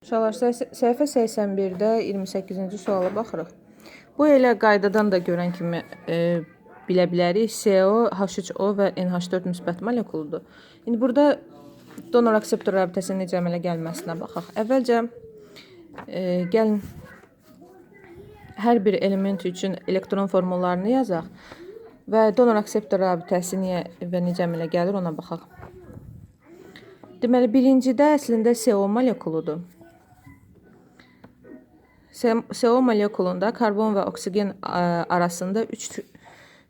Uşaqlar, səhifə 81-də 28-ci suala baxırıq. Bu elə qaydadan da görən kimi e, bilə bilərik. CO, H3O və NH4 müsbət molekuludur. İndi burada donor akseptor rabitəsinin necə əmələ gəlməsinə baxaq. Əvvəlcə e, gəlin hər bir element üçün elektron formullarını yazaq və donor akseptor rabitəsi niyə və necə əmələ gəlir ona baxaq. Deməli, birincidə əslində CO molekuludur. CO molekulunda karbon və oksigen ə, arasında 3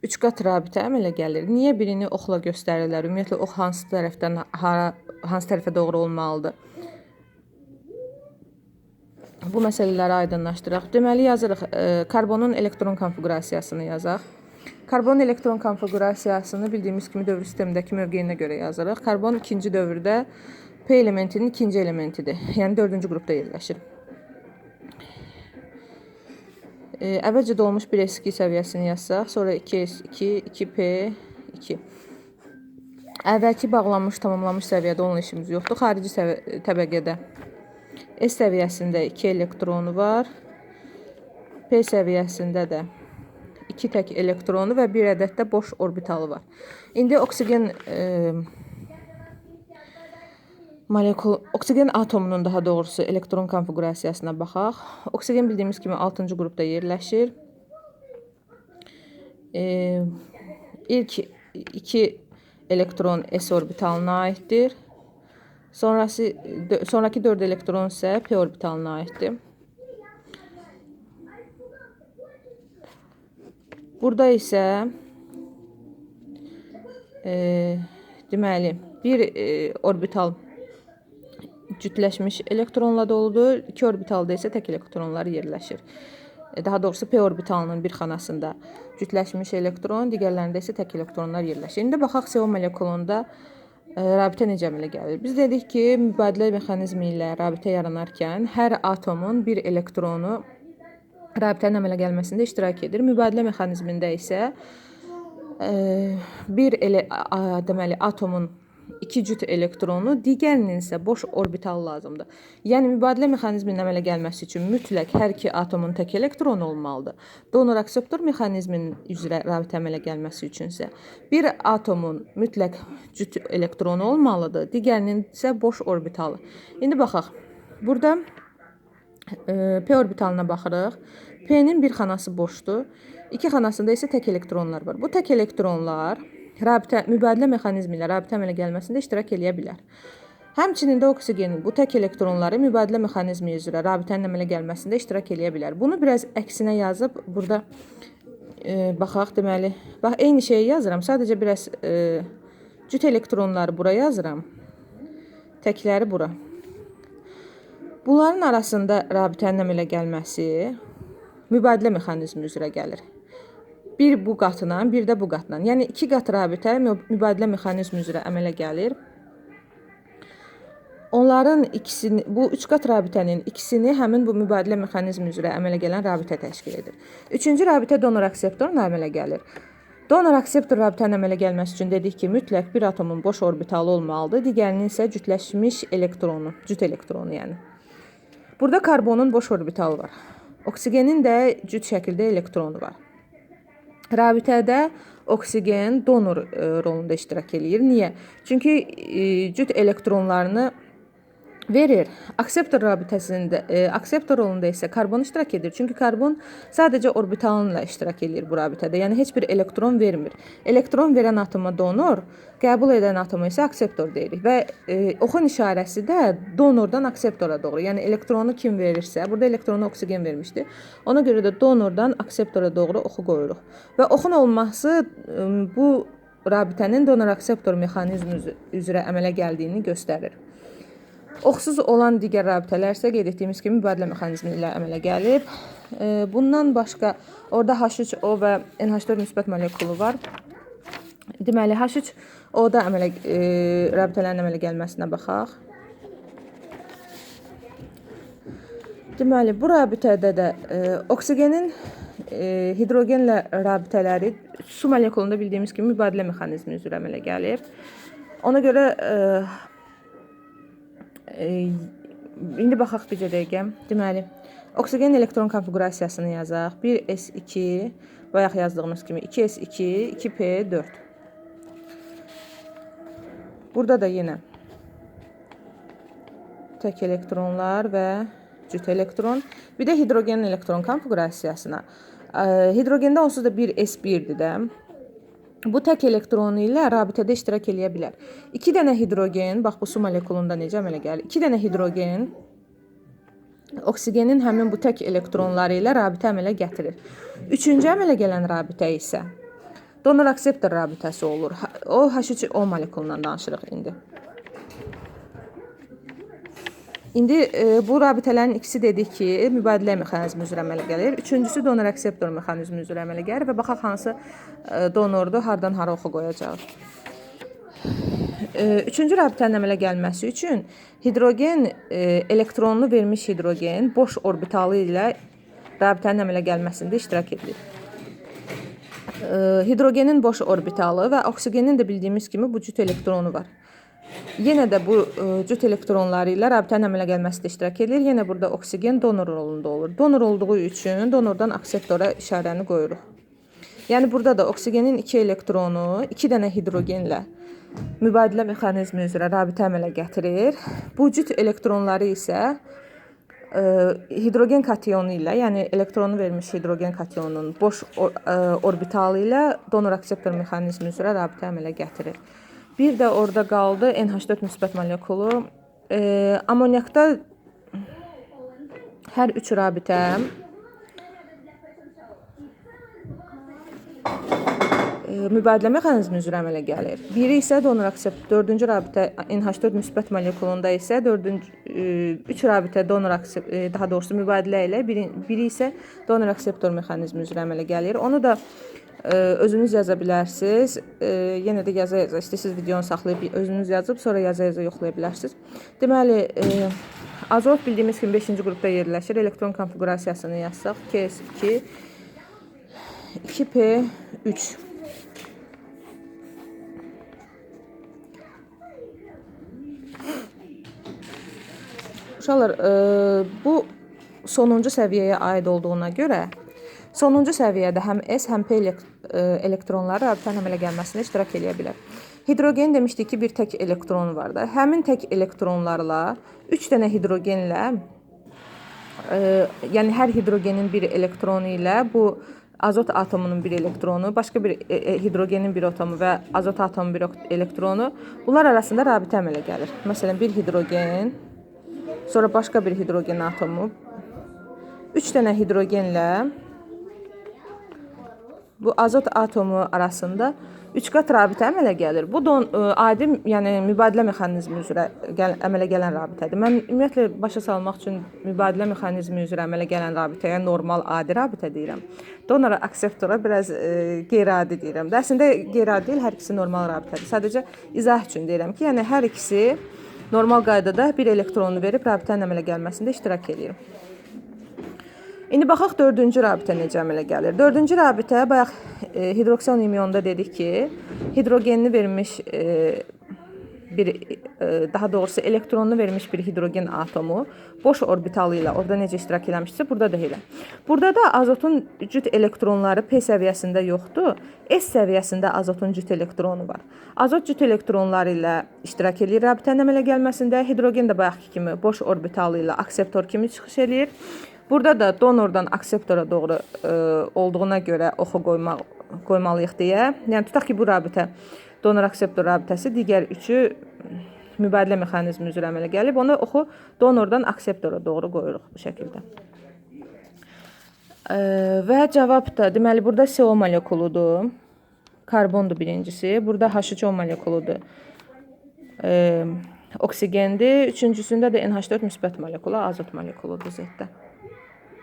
3 qat rabitə əmələ gəlir. Niyə birini oxla göstərirlər? Ümumiyyətlə ox hansı tərəfdən hara hansı tərəfə doğru olmalıdır? Bu məsələləri aydınlaşdıraq. Deməli yazırıq, ə, karbonun elektron konfiqurasiyasını yazaq. Karbon elektron konfiqurasiyasını bildiyimiz kimi dövr sistemindəki mövqeyinə görə yazırıq. Karbon ikinci dövrdə P elementinin ikinci elementidir. Yəni dördüncü qrupda yerləşir. Əvvəlcə dolmuş 1S2 səviyyəsini yazsaq, sonra 2S2, 2P2. Əvvəlki bağlanmış, tamamlanmış səviyyədə onun işimiz yoxdur. Xarici təbəqədə S səviyyəsində 2 elektronu var. P səviyyəsində də 2 tək elektronu və bir ədəd də boş orbitalı var. İndi oksigen e, molekul oksigen atomunun daha doğrusu elektron konfiqurasiyasına baxaq. Oksigen bildiyimiz kimi 6-cı qrupda yerləşir. E, ilk 2 elektron s orbitalına aiddir. Sonrası sonraki 4 elektron isə p orbitalına aiddir. Burada isə e, deməli bir e, orbital cütləşmiş elektronla doludur. İki orbitalda isə tək elektronlar yerləşir. E, Daha doğrusu p orbitalının bir xanasında cütləşmiş elektron, digərlərində isə tək elektronlar yerləşir. İndi baxaq CO molekulunda e, rabitə necə əmələ gəlir. Biz dedik ki, mübadilə mexanizmi ilə rabitə yaranarkən hər atomun bir elektronu rabitənin əmələ gəlməsində iştirak edir. Mübadilə mexanizmində isə e, bir ele, a, deməli atomun iki cüt elektronu, digərinin isə boş orbital lazımdır. Yəni mübadilə mexanizminin əmələ gəlməsi üçün mütləq hər iki atomun tək elektronu olmalıdır. Donor akseptor mexanizminin üzrə rabitə əmələ gəlməsi üçün isə bir atomun mütləq cüt elektronu olmalıdır, digərinin isə boş orbitalı. İndi baxaq. Burada e, p orbitalına baxırıq. P-nin bir xanası boşdur. İki xanasında isə tək elektronlar var. Bu tək elektronlar rabitə mübadilə mexanizmi ilə rabitə əmələ gəlməsində iştirak eləyə bilər. Həmçinin də oksigenin bu tək elektronları mübadilə mexanizmi üzrə rabitənin əmələ gəlməsində iştirak eləyə bilər. Bunu biraz əksinə yazıb burada e, baxaq deməli, bax eyni şeyi yazıram. Sadəcə biraz e, cüt elektronları bura yazıram. Təkləri bura. Bunların arasında rabitənin əmələ gəlməsi mübadilə mexanizmi üzrə gəlir. Bir bu qatla, bir də bu qatla. Yəni iki qat rabitə mü- mübadilə mexanizmi üzrə əmələ gəlir. Onların ikisini, bu üç qat rabitənin ikisini həmin bu mübadilə mexanizmi üzrə əmələ gələn rabitə təşkil edir. Üçüncü rabitə donor akseptorla əmələ gəlir. Donor akseptor rabitənin əmələ gəlməsi üçün dedik ki, mütləq bir atomun boş orbitalı olmalıdır, digərinin isə cütləşmiş elektronu, cüt elektronu yəni. Burada karbonun boş orbitalı var. Oksigenin də cüt şəkildə elektronu var. Rabitədə oksigen donor e, rolunda iştirak eləyir. Niyə? Çünki e, cüt elektronlarını verir. Akseptor rabitəsində, e, akseptor rolunda isə karbon iştirak edir. Çünki karbon sadəcə orbitalınla iştirak eləyir bu rabitədə. Yəni heç bir elektron vermir. Elektron verən atoma donor, qəbul edən atoma isə akseptor deyirik və e, oxun işarəsi də donordan akseptora doğru. Yəni elektronu kim verirsə, burada elektronu oksigen vermişdi. Ona görə də donordan akseptora doğru oxu qoyuruq. Və oxun olması e, bu rabitənin donor akseptor mexanizmi üzr- üzrə əmələ gəldiyini göstərir. Oxsuz olan digər rabitələr isə qeyd etdiyimiz kimi mübadilə mexanizmi ilə əmələ gəlib. E, Bundan başqa orada H3O və NH4 müsbət molekulu var. Deməli H3O-da əmələ e, rabitələrin əmələ gəlməsinə baxaq. Deməli bu rabitədə də e, oksigenin e, hidrogenlə rabitələri su molekulunda bildiyimiz kimi mübadilə mexanizmi üzrə əmələ gəlir. Ona görə e, indi baxaq bircə dəqiqə. Deməli, oksigen elektron konfiqurasiyasını yazaq. 1s2 bayaq yazdığımız kimi 2s2, 2p4. Burada da yenə tək elektronlar və cüt elektron. Bir də hidrogen elektron konfiqurasiyasına. Ə, Hidrogende onsuz da 1s1-dir də. Bu tək elektronu ilə rabitədə iştirak eləyə bilər. 2 dənə hidrogen, bax bu su molekulunda necə əmələ gəlir? 2 dənə hidrogen oksigenin həmin bu tək elektronları ilə rabitə əmələ gətirir. Üçüncü əmələ gələn rabitə isə donor akseptor rabitəsi olur. O H3O molekulundan danışırıq indi. İndi e, bu rabitələrin ikisi dedik ki, mübadilə mexanizmi üzrə əmələ gəlir. Üçüncüsü donor akseptor mexanizmi üzrə əmələ gəlir və baxaq hansı e, donordur, hardan hara oxu qoyacağıq. E, Üçüncü rabitənin əmələ gəlməsi üçün hidrogen e, elektronunu vermiş hidrogen boş orbitalı ilə rabitənin əmələ gəlməsində iştirak edir. E, Hidrogenin boş orbitalı və oksigenin də bildiyimiz kimi bu cüt elektronu var. Yenə də bu e, cüt elektronları ilə rabitənin əmələ gəlməsində iştirak edir. Yenə burada oksigen donor rolunda olur. Donor olduğu üçün donordan akseptora işarəni qoyuruq. Yəni burada da oksigenin 2 elektronu 2 dənə hidrogenlə mübadilə mexanizmi üzrə rabitə əmələ gətirir. Bu cüt elektronları isə ə, hidrogen kationu ilə, yəni elektronu vermiş hidrogen kationunun boş or, ə, orbitalı ilə donor akseptor mexanizmi üzrə rabitə əmələ gətirir. Bir də orada qaldı NH4 müsbət molekulu. E, amoniakda hər üç rabitə e, mübadilə mexanizmi üzrə əmələ gəlir. Biri isə donor aksept, dördüncü rabitə NH4 müsbət molekulunda isə dördüncü e, üç rabitə donor aksept, e, daha doğrusu mübadilə ilə biri, biri isə donor akseptor mexanizmi üzrə əmələ gəlir. Onu da e, özünüz yaza bilərsiniz. E, yenə də yaza yaza istəyirsiniz videonu saxlayıb özünüz yazıb sonra yaza yaza yoxlaya bilərsiniz. Deməli, e, azot bildiyimiz kimi 5-ci qrupda yerləşir. Elektron konfiqurasiyasını yazsaq KS2 2P3 Uşaqlar, e, bu sonuncu səviyyəyə aid olduğuna görə sonuncu səviyyədə həm S, həm P e, elektronları rabitənin əmələ gəlməsində iştirak edə bilər. Hidrogen demişdik ki, bir tək elektron var da. Həmin tək elektronlarla 3 dənə hidrogenlə e, yəni hər hidrogenin bir elektronu ilə bu azot atomunun bir elektronu, başqa bir e, e, hidrogenin bir atomu və azot atomunun bir elektronu bunlar arasında rabitə əmələ gəlir. Məsələn, bir hidrogen, sonra başqa bir hidrogen atomu 3 dənə hidrogenlə bu azot atomu arasında 3 qat rabitə əmələ gəlir. Bu don ə, adi, yəni mübadilə mexanizmi üzrə gəl əmələ gələn rabitədir. Mən ümumiyyətlə başa salmaq üçün mübadilə mexanizmi üzrə əmələ gələn rabitəyə normal adi rabitə deyirəm. Donora akseptora biraz ə, qeyri-adi deyirəm. Də əslində qeyri-adi deyil, hər ikisi normal rabitədir. Sadəcə izah üçün deyirəm ki, yəni hər ikisi normal qaydada bir elektronu verib rabitənin əmələ gəlməsində iştirak edir. İndi baxaq dördüncü rabitə necə əmələ gəlir. Dördüncü rabitə bayaq e, hidroksion imyonda dedik ki, hidrogenini vermiş e, bir e, daha doğrusu elektronunu vermiş bir hidrogen atomu boş orbitalı ilə orada necə iştirak eləmişsə, burada da elə. Burada da azotun cüt elektronları P səviyyəsində yoxdur. S səviyyəsində azotun cüt elektronu var. Azot cüt elektronları ilə iştirak eləyir rabitənin əmələ gəlməsində. Hidrogen də bayaqki kimi boş orbitalı ilə akseptor kimi çıxış eləyir. Burada da donordan akseptora doğru e, olduğuna görə oxu qoymaq qoymalıyıq deyə. Yəni tutaq ki, bu rabitə donor akseptor rabitəsi, digər üçü mübadilə mexanizmi üzrə əmələ gəlib. Onu oxu donordan akseptora doğru qoyuruq bu şəkildə. E, və cavab da deməli burada CO molekuludur. Karbondur birincisi. Burada H3O molekuludur. E, oksigendir. Üçüncüsündə də NH4 müsbət molekulu, azot molekuludur Z-də.